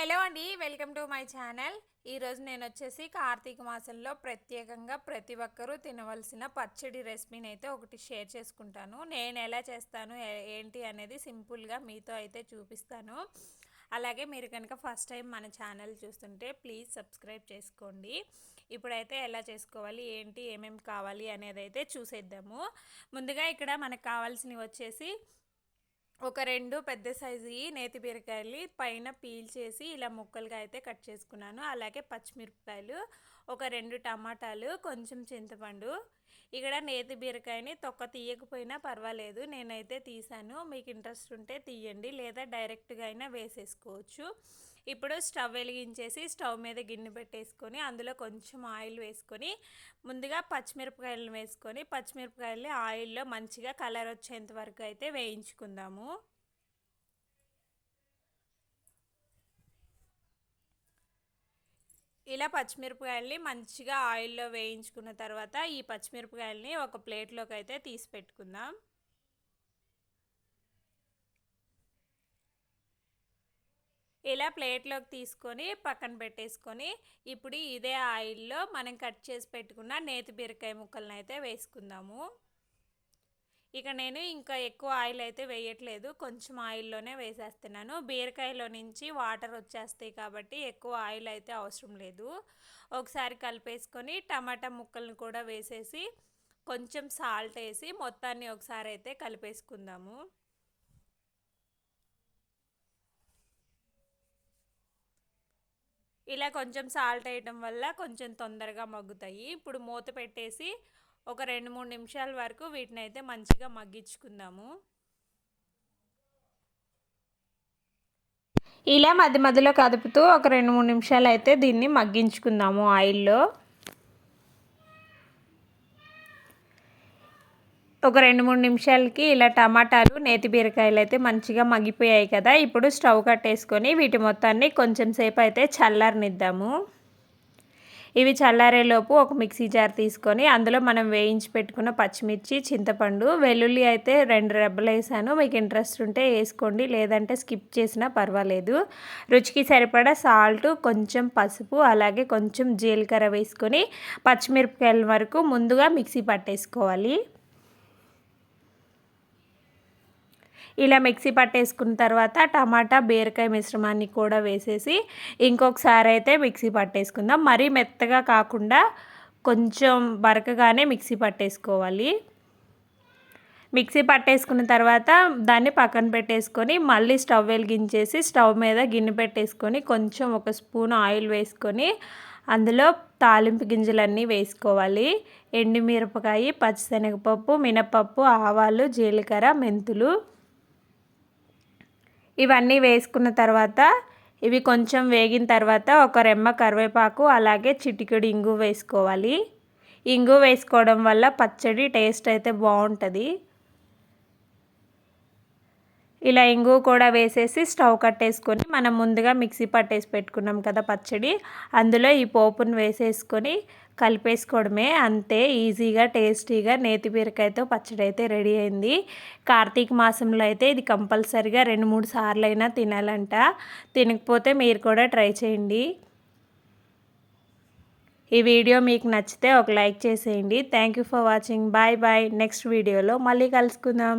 Hello అండి welcome to my channel. ఈరోజు నేను వచ్చేసి కార్తీక మాసంలో ప్రత్యేకంగా ప్రతి ఒక్కరూ తినవలసిన పచ్చడి రెసిపీని అయితే ఒకటి షేర్ చేసుకుంటాను. నేను ఎలా చేస్తాను ఏ- ఏంటి అనేది సింపుల్గా మీతో అయితే చూపిస్తాను. అలాగే మీరు కనుక ఫస్ట్ టైం మన ఛానల్ చూస్తుంటే ప్లీజ్ సబ్స్క్రైబ్ చేసుకోండి. ఇప్పుడైతే ఎలా చేసుకోవాలి ఏంటి ఏమేమి కావాలి అనేది అయితే చూసేద్దాము. ముందుగా ఇక్కడ మనకు కావాల్సినవి వచ్చేసి ఒక రెండు పెద్ద సైజు నేతి బీరకాయలు పైన పీల్ చేసి ఇలా ముక్కలుగా అయితే కట్ చేసుకున్నాను. అలాగే పచ్చిమిరపకాయలు ఒక రెండు టమాటాలు కొంచెం చింతపండు ఇక్కడ నేతి బీరకాయని తొక్క తీయకపోయినా పర్వాలేదు నేనైతే తీసాను మీకు ఇంట్రెస్ట్ ఉంటే తీయండి లేదా డైరెక్ట్గా అయినా వేసేసుకోవచ్చు. ఇప్పుడు స్టవ్ వెలిగించేసి స్టవ్ మీద గిన్నె పెట్టేసుకొని అందులో కొంచెం ఆయిల్ వేసుకొని ముందుగా పచ్చిమిరపకాయలను వేసుకొని పచ్చిమిరపకాయలని ఆయిల్లో మంచిగా కలర్ వచ్చేంత వరకు అయితే వేయించుకుందాము. ఇలా పచ్చిమిరపకాయల్ని మంచిగా ఆయిల్లో వేయించుకున్న తర్వాత ఈ పచ్చిమిరపకాయల్ని ఒక ప్లేట్లోకి అయితే తీసి పెట్టుకుందాం. ఇలా ప్లేట్లోకి తీసుకొని పక్కన పెట్టేసుకొని ఇప్పుడు ఇదే ఆయిల్లో మనం కట్ చేసి పెట్టుకున్న నేతి బీరకాయ ముక్కలను అయితే వేసుకుందాము. ఇక నేను ఇంకా ఎక్కువ ఆయిల్ అయితే వేయట్లేదు. కొంచెం ఆయిల్లోనే వేసేస్తున్నాను. బీరకాయలో నుంచి వాటర్ వచ్చేస్తాయి కాబట్టి ఎక్కువ ఆయిల్ అయితే అవసరం లేదు. ఒకసారి కలిపేసుకొని టమాటా ముక్కలను కూడా వేసేసి కొంచెం సాల్ట్ వేసి మొత్తాన్ని ఒకసారి అయితే కలిపేసుకుందాము. ఇలా కొంచెం సాల్ట్ వేయటం వల్ల కొంచెం తొందరగా మగ్గుతాయి. ఇప్పుడు మూత పెట్టేసి ఒక రెండు మూడు నిమిషాల వరకు వీటిని అయితే మంచిగా మగ్గించుకుందాము. ఇలా మధ్య మధ్యలో కదుపుతూ ఒక రెండు మూడు నిమిషాలు అయితే దీన్ని మగ్గించుకుందాము ఆయిల్లో. ఒక రెండు మూడు నిమిషాలకి ఇలా టమాటాలు నేతి బీరకాయలు అయితే మంచిగా మగ్గిపోయాయి కదా. ఇప్పుడు స్టవ్ కట్టేసుకొని వీటి మొత్తాన్ని కొంచెం సేపు అయితే చల్లారనిద్దాము. ఇవి చల్లారేలోపు ఒక మిక్సీ జార్ తీసుకొని అందులో మనం వేయించి పెట్టుకున్న పచ్చిమిర్చి చింతపండు వెల్లుల్లి అయితే రెండు రెబ్బలు వేసాను మీకు ఇంట్రెస్ట్ ఉంటే వేసుకోండి లేదంటే స్కిప్ చేసినా పర్వాలేదు. రుచికి సరిపడా సాల్ట్ కొంచెం పసుపు అలాగే కొంచెం జీలకర్ర వేసుకొని పచ్చిమిరపకాయల వరకు ముందుగా మిక్సీ పట్టేసుకోవాలి. ఇలా మిక్సీ పట్టేసుకున్న తర్వాత టమాటా బీరకాయ మిశ్రమాన్ని కూడా వేసేసి ఇంకొకసారి అయితే మిక్సీ పట్టేసుకుందాం. మరీ మెత్తగా కాకుండా కొంచెం బరకగానే మిక్సీ పట్టేసుకోవాలి. మిక్సీ పట్టేసుకున్న తర్వాత దాన్ని పక్కన పెట్టేసుకొని మళ్ళీ స్టవ్ వెలిగించేసి స్టవ్ మీద గిన్నె పెట్టేసుకొని కొంచెం ఒక స్పూన్ ఆయిల్ వేసుకొని అందులో తాలింపు గింజలన్నీ వేసుకోవాలి. ఎండుమిరపకాయ పచ్చిశనగపప్పు మినపప్పు ఆవాలు జీలకర్ర మెంతులు ఇవన్నీ వేసుకున్న తర్వాత ఇవి కొంచెం వేగిన తర్వాత ఒక రెమ్మ కరివేపాకు అలాగే చిటికెడు ఇంగు వేసుకోవాలి. ఇంగు వేసుకోవడం వల్ల పచ్చడి టేస్ట్ అయితే బాగుంటుంది. ఇలా ఇంగు కూడా వేసేసి స్టవ్ కట్టేసుకొని మనం ముందుగా మిక్సీ పట్టేసి పెట్టుకున్నాం కదా పచ్చడి. అందులో ఈ పోపును వేసేసుకొని కలిపేసుకోవడమే. అంతే ఈజీగా టేస్టీగా నేతి బీరకాయతో పచ్చడి అయితే రెడీ అయింది. కార్తీక మాసంలో అయితే ఇది కంపల్సరిగా రెండు మూడు సార్లు అయినా తినాలంట. తినకపోతే మీరు కూడా ట్రై చేయండి. ఈ వీడియో మీకు నచ్చితే ఒక లైక్ చేసేయండి. Thank you for watching bye bye next వీడియోలో మళ్ళీ కలుసుకుందాం.